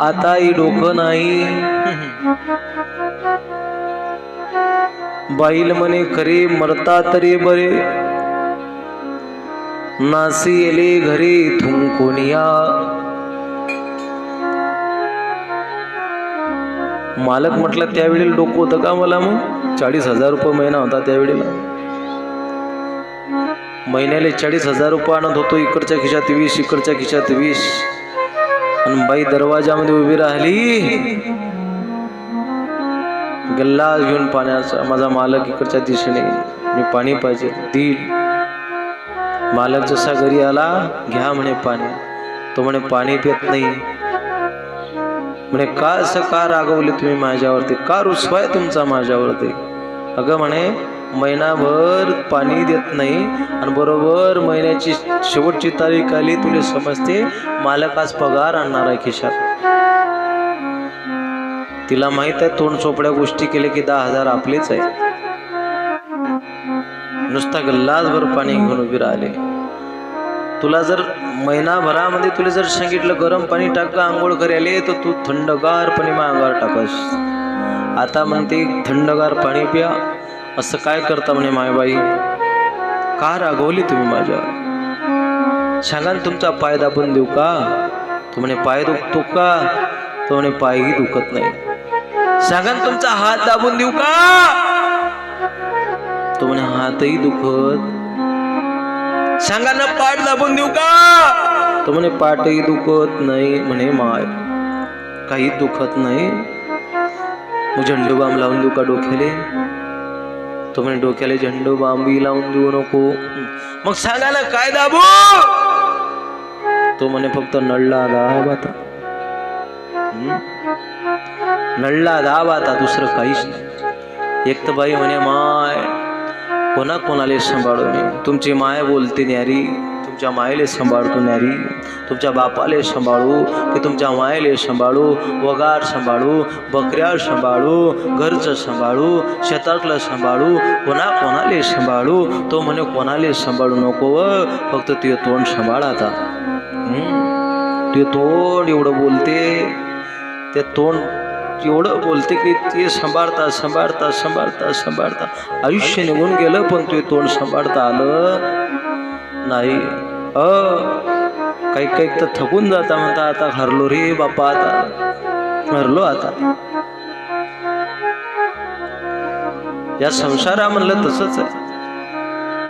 आता ही डोकं नाही. बाईल म्हणे खरे मरता तरी बरे. नासी येले घरी थुंकोनिया मालक म्हटलं त्यावेळेला डोकं होतं का मला मग? चाळीस हजार रुपये महिना होता त्यावेळेला. महिन्याला चाळीस हजार रुपये आणत होतो इकडच्या खिशात वीस इकडच्या खिशात वीस. आणि बाई दरवाजामध्ये उभी राहिली. गल्ला घेऊन पाण्याचा माझा मालक इकडच्या दिशेने मी पाणी पाहिजे. दिल मालक जसा घरी आला घ्या म्हणे पाणी. तो म्हणे पाणी पित नाही. म्हणे का असं का रागवले तुम्ही माझ्यावरती? का रुसवाय तुमचा माझ्यावरती? अगं म्हणे महिनाभर पाणी देत नाही. आणि बरोबर महिन्याची शेवटची तारीख आली तुला समजते मालकाच पगार आणणार आहे खिशात. तिला माहीत आहे तोंड चोपड्या गोष्टी केले की दहा हजार आपलेच आहे नुसता गल्लासभर पाणी घेऊन उभी राहिले. तुला जर महिनाभरामध्ये तुला जर सांगितलं गरम पाणी टाक आंघोळ करायला तर तू थंडगार पाणी मग अंगावर टाकस. आता म्हणते थंडगार पाणी प्या. असं काय करता म्हणे मायबाई? का रागवली तुम्ही माझ्या? सांगा तुमचा पाय दाबून देऊ का? तो म्हणे पाय दुखतो का? तो म्हणे पायही दुखत नाही. सांगा तुमचा हात दाबून देऊ का? तो म्हणे हातही दुखत. सांगा ना पाठ दाबून देऊ का? तो म्हणे पाठही दुखत नाही म्हणे माय. काही दुखत नाही. मग झंडू बाम लावून देऊ का डोक्याले? तो म्हणे डोक्याला झंडू बांबी लावून देऊ नको. मग सांगा ना काय दाबू? तो म्हणे फक्त नळला दाब आता. नळला दाब आता दुसरं काहीच नाही. एक तर बाई म्हणे माय कोणा कोणाला सांभाळू मी तुमची माय बोलते न्यारी. तुमच्या मायले सांभाळतो नारी. तुमच्या बापाले सांभाळू की तुमच्या मायले सांभाळू वगार सांभाळू बकऱ्या सांभाळू घरचं सांभाळू शेतातलं सांभाळू कोणा कोणाले सांभाळू तो म्हणे कोणाले सांभाळू नको व फक्त ते तोंड सांभाळा आता. ते तोंड एवढं बोलते ते तोंड एवढं बोलते की ते सांभाळता सांभाळता सांभाळता सांभाळता. आयुष्य निघून गेलं पण ते तोंड सांभाळता आलं नाही. अ काही काही तर थकून जाता म्हणता आता हरलो रे बापा आता. हरलो आता. या संसारा म्हणलं तसंच आहे.